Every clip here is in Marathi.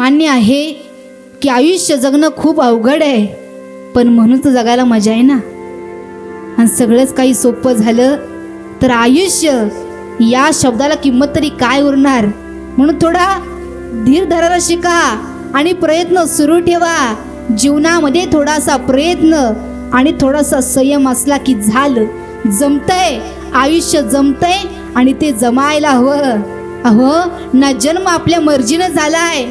मान्य आहे की आयुष्य जगणं खूप अवघड आहे पण म्हणून तर जगायला मजा आहे ना? आणि सगळंच काही सोपं झालं तर आयुष्य या शब्दाला किंमत तरी काय उरणार? म्हणून थोडा धीर धरायला शिका आणि प्रयत्न सुरू ठेवा. जीवनामध्ये थोडासा प्रयत्न आणि थोडासा संयम असला की झालं. जमतंय आयुष्य जमतंय आणि ते जमायला हवं. अहो ना जन्म आपल्या मर्जीनं झालाय.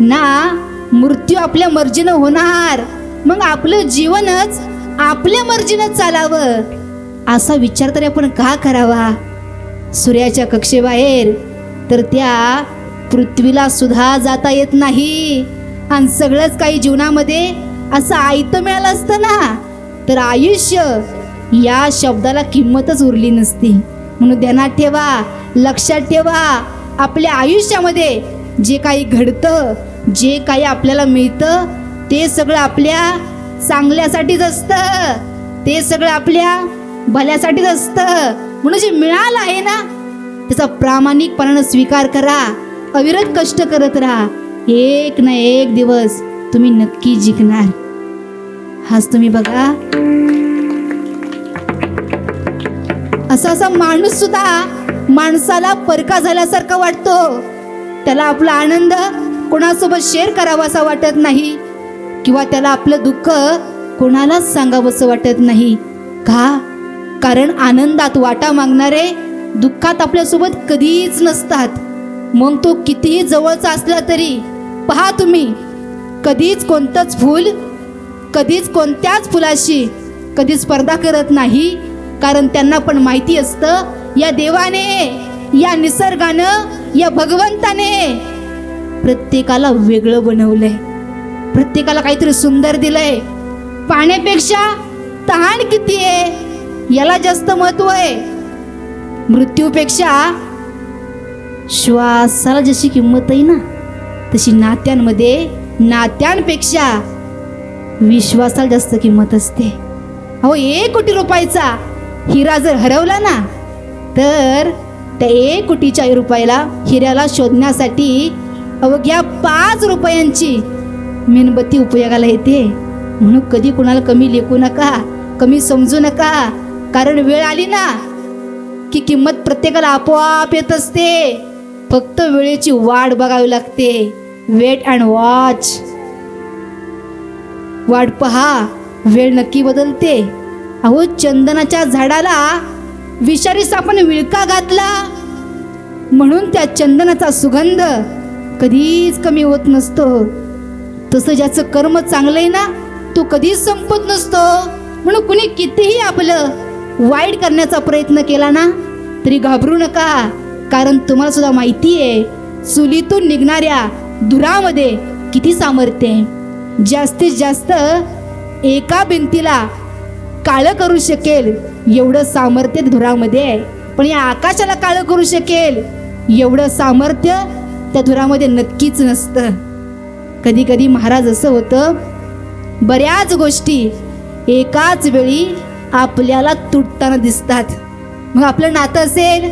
ना मृत्यू आपल्या मर्जीनं होणार. मग आपलं जीवनच आपल्या मर्जीनं चालावं. असा विचार तरी आपण का करावा? सूर्याच्या कक्षेबाहेर तर त्या पृथ्वीला सुद्धा जाता येत नाही. आणि सगळंच काही जीवनामध्ये असं आयतं मिळालं असतं ना तर आयुष्य या शब्दाला किंमतच उरली नसती. म्हणून ध्यानात ठेवा लक्षात ठेवा आपल्या आयुष्यामध्ये जे काही घडतं जे काही आपल्याला मिळतं ते सगळं आपल्या चांगल्यासाठीच असतं. ते सगळं आपल्या भल्यासाठीच असतं. म्हणून जे मिळालं आहे ना त्याचा प्रामाणिकपणानं स्वीकार करा. अविरत कष्ट करत राहा. एक ना एक दिवस तुम्ही नक्की जिंकणार. हाच तुम्ही बघा. असा असा माणूस सुद्धा माणसाला परका झाल्यासारखा वाटतो. त्याला आपला आनंद कोणासोबत शेअर करावासा वाटत नाही किंवा त्याला आपलं दुःख कोणालाच सांगावंसं वाटत नाही. का? कारण आनंदात वाटा मागणारे दुःखात आपल्यासोबत कधीच नसतात. मग तो कितीही जवळचा असला तरी पहा तुम्ही कधीच कोणतंच फूल कधीच कोणत्याच फुलाशी कधी स्पर्धा करत नाही. कारण त्यांना पण माहिती असतं या देवाने या निसर्गानं या भगवंताने प्रत्येकाला वेगळं बनवलंय. प्रत्येकाला काहीतरी सुंदर दिलंय. पाण्यापेक्षा तहान किती आहे याला जास्त महत्त्व आहे. मृत्यूपेक्षा श्वासाला जशी किंमत आहे ना तशी नात्यांमध्ये नात्यांपेक्षा विश्वासाला जास्त किंमत असते. अहो एक कोटी रुपयाचा हिरा जर हरवला ना तर त्या एक कोटीच्या रुपयाला हिऱ्याला शोधण्यासाठी अवघ्या पाच रुपयांची मेणबत्ती उपयोगाला येते. म्हणून कधी कुणाला कमी लेखू नका कमी समजू नका. कारण वेळ आली ना की किंमत प्रत्येकाला आपोआप येत असते. फक्त वेळेची वाट बघावी लागते. Wait and watch. वाट पहा वेळ नक्की बदलते. अहो चंदनाच्या झाडाला विषारीस आपण विळका घातला. म्हणून त्या चंदनाचा सुगंध कधीच कमी होत नसतो. तसं ज्याचं कर्म चांगलं आहे ना तो कधीच संपत नसतो. म्हणून कुणी कितीही आपलं वाईट करण्याचा प्रयत्न केला ना तरी घाबरू नका. कारण तुम्हाला सुद्धा माहिती आहे चुलीतून निघणाऱ्या धुरामध्ये किती सामर्थ्य आहे. जास्तीत जास्त एका भिंतीला काळं करू शकेल एवढं सामर्थ्य धुरामध्ये आहे. पण या आकाशाला काळं करू शकेल एवढं सामर्थ्य त्या धुरामध्ये नक्कीच नसतं. कधी कधी महाराज असं होतं बऱ्याच गोष्टी एकाच वेळी आपल्याला तुटताना दिसतात. मग आपलं नातं असेल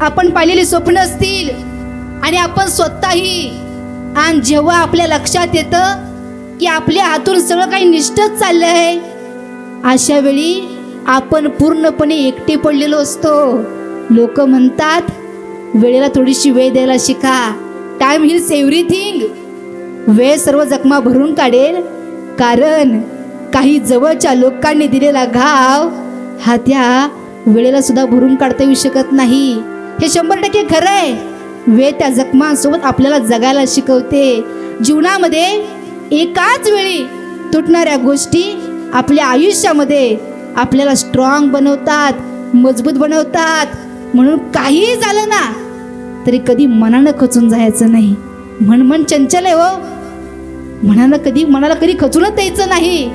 आपण पाहिलेली स्वप्न असतील आणि आपण स्वतःही आणि जेव्हा आपल्या लक्षात येतं की आपल्या हातून सगळं काही निष्ठच चाललं आहे अशा वेळी आपण पूर्णपणे एकटे पडलेलो असतो. लोक म्हणतात वेळेला थोडीशी वेळ द्यायला शिका. टाइम हिल्स एव्हरीथिंग वेळ सर्व जखमा भरून काढेल. कारण काही जवळच्या लोकांनी दिलेला घाव हा त्या वेळेला सुद्धा भरून काढता येऊ शकत नाही. हे शंभर टक्के खरं आहे. वेळ त्या जखमांसोबत आपल्याला जगायला शिकवते. जीवनामध्ये एकाच वेळी तुटणाऱ्या गोष्टी आपल्या आयुष्यामध्ये आपल्याला स्ट्रॉंग बनवतात मजबूत बनवतात. म्हणून काहीही झालं ना तरी कधी मनानं खचून जायचं नाही. म्हण मन चंचल आहे हो. मनानं कधी मनाला कधी खचूनच द्यायचं नाही.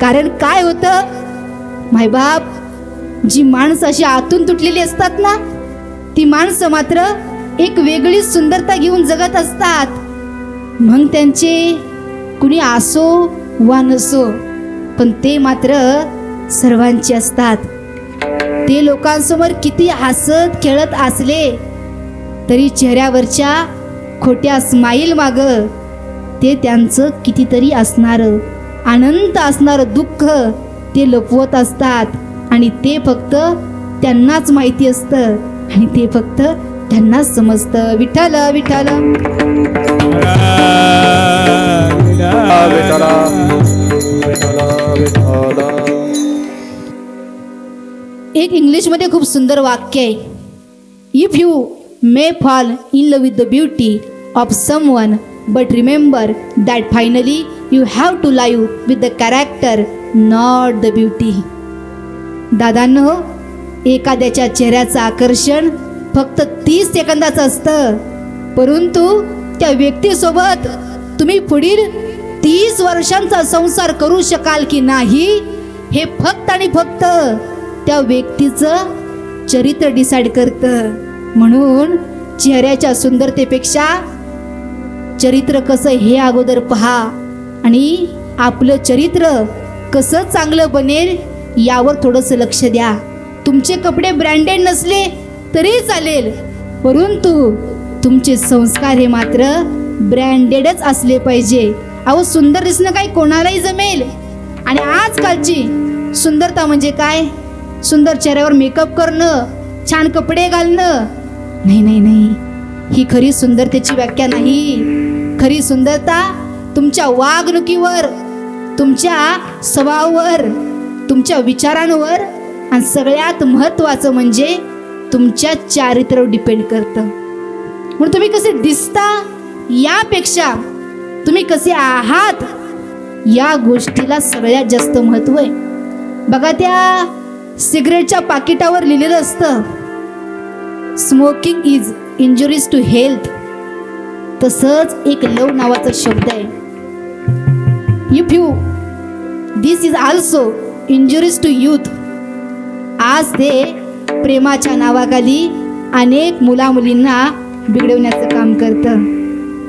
कारण काय होतं? मायबाप जी माणसं अशी आतून तुटलेली असतात ना ती माणसं मात्र एक वेगळी सुंदरता घेऊन जगत असतात. मग त्यांचे कुणी असो वा नसो पण ते मात्र सर्वांचे असतात. ते लोकांसमोर किती हसत खेळत असले तरी चेहऱ्यावरच्या खोट्या स्माईल माग ते त्यांचं कितीतरी असणारं अनंत असणारं दुःख ते लपवत असतात. आणि ते फक्त त्यांनाच माहिती असतं. आणि ते फक्त त्यांनाच समजतं. विठ्ठल. विठ्ठल विठ्ठला. विठ्ठला विठ्ठला. एक इंग्लिशमध्ये खूप सुंदर वाक्य आहे. If you may fall in love with the beauty of someone but remember that finally you have to live with the character not the beauty दादांनो एखाद्याच्या चेहऱ्याचं आकर्षण फक्त तीस सेकंदाचं असतं. परंतु त्या व्यक्तीसोबत तुम्ही पुढील तीस वर्षांचा संसार करू शकाल की नाही हे फक्त आणि फक्त त्या व्यक्तीचं चरित्र डिसाईड करतं. म्हणून चेहऱ्याच्या सुंदरतेपेक्षा चरित्र कसं हे अगोदर पहा. आणि आपलं चरित्र कसं चांगलं बनेल यावर थोडंसं लक्ष द्या. तुमचे कपडे ब्रँडेड नसले तरी चालेल. परंतु तुमचे संस्कार हे मात्र ब्रँडेडच असले पाहिजे. अहो सुंदर दिसणं काही कोणालाही जमेल. आणि आजकालची सुंदरता म्हणजे काय? सुंदर चेहऱ्यावर मेकअप करणं छान कपडे घालणं. नाही नाही नाही. ही खरी सुंदरतेची व्याख्या नाही. खरी सुंदरता तुमच्या वागणुकीवर तुमच्या स्वभावावर तुमच्या विचारांवर आणि सगळ्यात महत्त्वाचं म्हणजे तुमच्या चारित्र्यावर डिपेंड करतं. म्हणून तुम्ही कसे दिसता यापेक्षा तुम्ही कसे आहात या गोष्टीला सगळ्यात जास्त महत्त्व आहे. बघा त्या सिगरेटच्या पाकिटावर लिहिलेलं असतं smoking is injuries to health तसंच एक लव नावाचा शब्द आहे. If you this is also injuries to youth आज ते प्रेमाच्या नावाखाली अनेक मुलामुलींना बिघडवण्याचं काम करतं.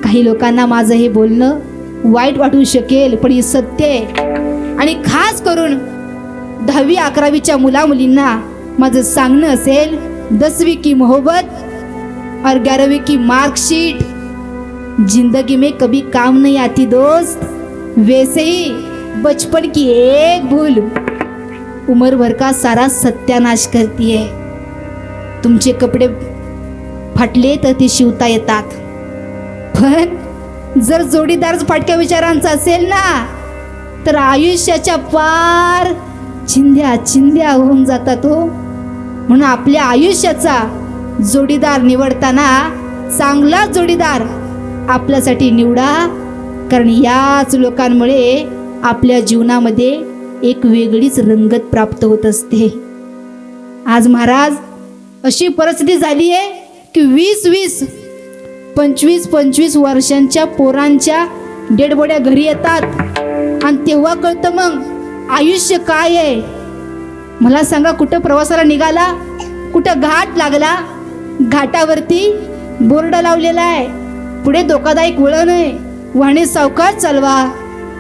काही लोकांना माझं हे बोलणं वाईट वाटू शकेल पण हे सत्य आहे. आणि खास करून दहावी अकरावीच्या मुलामुलींना माझं सांगणं असेल दसवी की मोहब्बत और ग्यारहवीं की मार्कशीट. जिंदगी में कभी काम नहीं आती दोस्त. वैसे ही बचपन की एक भूल उम्र भर का सारा सत्यानाश करती है. तुमचे कपडे फाटले तर ते शिवता येतात. पण जर जोडीदारच फाटक्या विचारांचा असेल ना तर आयुष्याच्या पार चिंध्या चिंध्या होऊन जातात हो म्हणून आपल्या आयुष्याचा जोडीदार निवडताना चांगला जोडीदार आपल्यासाठी निवडा. कारण याच लोकांमुळे आपल्या जीवनामध्ये एक वेगळीच रंगत प्राप्त होत असते. आज महाराज अशी परिस्थिती झाली आहे की वीस वीस पंचवीस पंचवीस वर्षांच्या पोरांच्या डेडबोड्या घरी येतात. आणि तेव्हा कळतं मग आयुष्य काय आहे? मला सांगा कुठं प्रवासाला निघाला? कुठं घाट लागला? घाटावरती बोर्ड लावलेला आहे. पुढे धोकादायक वळण आहे. वाहने सावकार चालवा.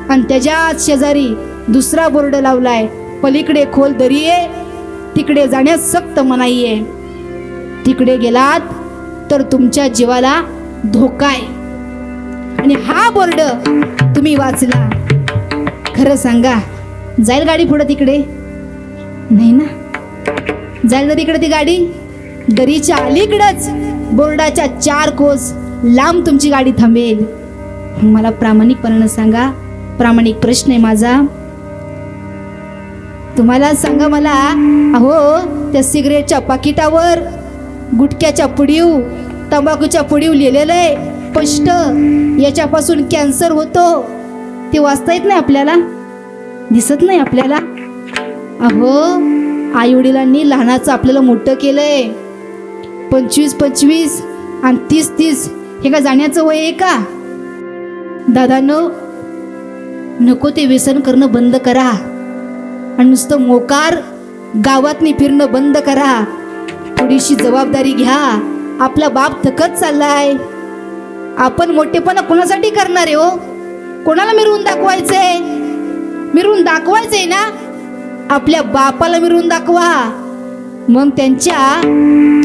आणि त्याच्याच शेजारी दुसरा बोर्ड लावलाय. पलीकडे खोल दरी आहे. तिकडे जाण्यास सक्त मनाई आहे. तिकडे गेलात तर तुमच्या जीवाला धोका आहे. आणि हा बोर्ड तुम्ही वाचला. खरं सांगा जाईल गाडी पुढं तिकडे. नाही ना? जाईल ना तिकडे ती गाडी? दरीच्या अलीकडंच बोर्डाच्या चार कोस लांब तुमची गाडी थांबेल. मला प्रामाणिकपणानं सांगा. प्रामाणिक प्रश्न आहे माझा. तुम्हाला सांगा मला अहो त्या सिगरेटच्या पाकिटावर गुटख्याच्या पुडीव तंबाखूच्या पुडीव लिहिलेलं आहे स्पष्ट. याच्यापासून कॅन्सर होतो. ते वाचता येत नाही आपल्याला. दिसत नाही आपल्याला? अहो आई वडिलांनी लहानाचं आपल्याला मोठं केलंय. पंचवीस पंचवीस आणि तीस तीस हे का जाण्याचं वय आहे का? दादानं नको ते व्यसन करणं बंद करा. आणि नुसतं मोकार गावातनी फिरणं बंद करा. थोडीशी जबाबदारी घ्या. आपला बाप थकत चाललाय. आपण मोठेपणा कोणासाठी करणार आहे हो? कोणाला मिरवून दाखवायचंय? मिरून दाखवायचंय ना? आपल्या बापाला मिरवून दाखवा. मग त्यांच्या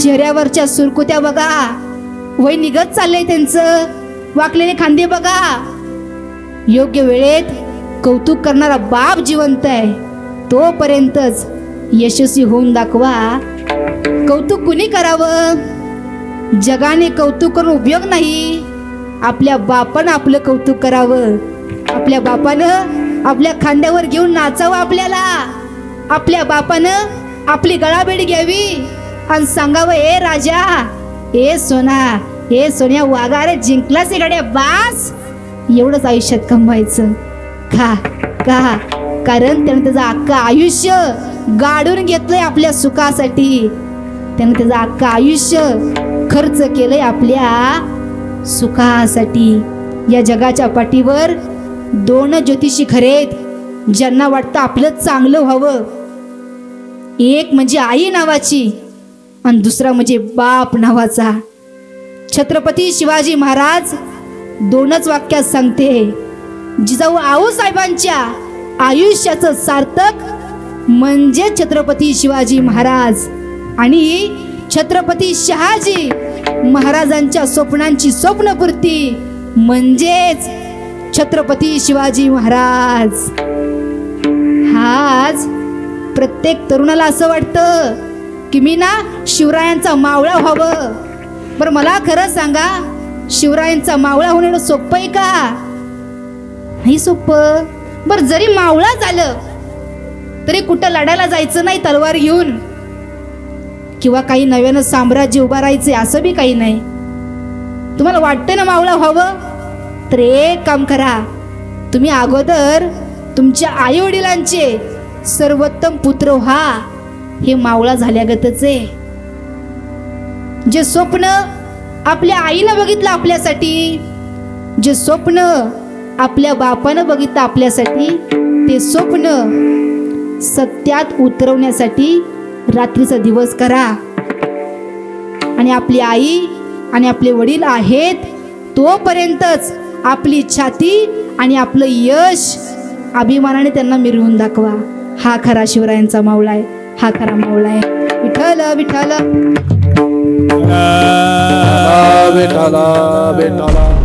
चेहऱ्यावरच्या सुरकुत्या बघा. वय निघत चाललंय त्यांचं. वाकलेले खांदे बघा. योग्य वेळेत कौतुक करणारा बाप जिवंत आहे. तोपर्यंतच यशस्वी होऊन दाखवा. कौतुक कुणी करावं? जगाने कौतुक करून उपयोग नाही. आपल्या बापानं आपलं कौतुक करावं. आपल्या बापानं आपल्या खांद्यावर घेऊन नाचावं आपल्याला. आपल्या बापानं आपली गळाबेड घ्यावी आणि सांगावं ए राजा ए सोना ए सोन्या वागा रे जिंकलाच गाड्या बास. एवढंच आयुष्यात कमवायचं. का का कारण त्यानं त्याचं अख्खं आयुष्य गाडून घेतलंय आपल्या सुखासाठी. त्यानं त्याचं अख्खं आयुष्य खर्च केलंय आपल्या सुखासाठी. या जगाच्या पाठीवर दोन ज्योतिषी खरेत ज्यांना वाटतं आपलं चांगलं व्हावं. एक म्हणजे आई नावाची आणि दुसरा म्हणजे बाप नावाचा. छत्रपती शिवाजी महाराज दोनच वाक्यात सांगते जिजाऊ आऊ साहेबांच्या आयुष्याचं सार्थक म्हणजे छत्रपती शिवाजी महाराज आणि छत्रपती शहाजी महाराजांच्या स्वप्नांची स्वप्नपूर्ती म्हणजेच छत्रपती शिवाजी महाराज. आज प्रत्येक तरुणाला असं वाटतं की मी ना शिवरायांचा मावळा व्हावं. बरं मला खरं सांगा शिवरायांचा मावळा होणं एवढं सोपं आहे का? नाही सोपं. बरं जरी मावळा झालं तरी कुठं लढायला जायचं नाही तलवार घेऊन? किंवा काही नव्यानं साम्राज्य उभारायचे असं बी काही नाही. तुम्हाला वाटतं ना मावळा व्हावं? तर एक काम करा. तुम्ही अगोदर तुमच्या आई वडिलांचे सर्वोत्तम पुत्र व्हा. हे मावळा झाल्यागतच. आहे जे स्वप्न आपल्या आईनं बघितलं आपल्यासाठी जे स्वप्न आपल्या बापानं बघितलं आपल्यासाठी ते स्वप्न सत्यात उतरवण्यासाठी रात्रीचा दिवस करा. आणि आपली आई आणि आपले वडील आहेत तोपर्यंतच आपली छाती आणि आपलं यश अभिमानाने त्यांना मिरवून दाखवा. हा खरा शिवरायांचा मावळा आहे. हा खरा मावळा आहे. विठ्ठल विठ्ठल. विठाला विठाला